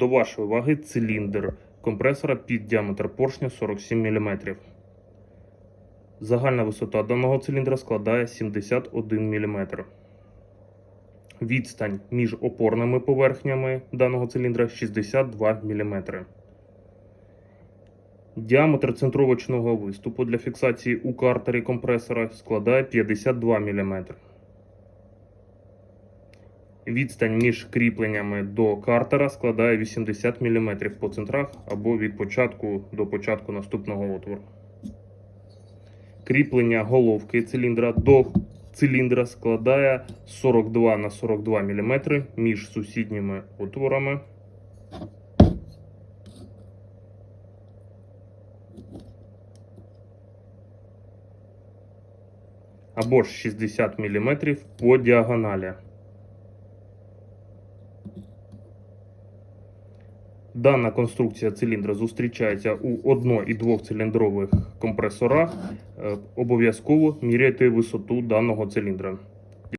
до вашої уваги циліндр компресора під діаметр поршня 47 мм. Загальна висота даного циліндра складає 71 мм. Відстань між опорними поверхнями даного циліндра 62 мм. Діаметр центровочного виступу для фіксації у картері компресора складає 52 мм. Відстань між кріпленнями до картера складає 80 мм по центрах або від початку до початку наступного отвору. Кріплення головки циліндра до циліндра складає 42 на 42 мм між сусідніми отворами. Або ж 60 мм по діагоналі. Дана конструкція циліндра зустрічається у одно- і двохциліндрових компресорах. Е, Обов'язково міряйте висоту даного циліндра.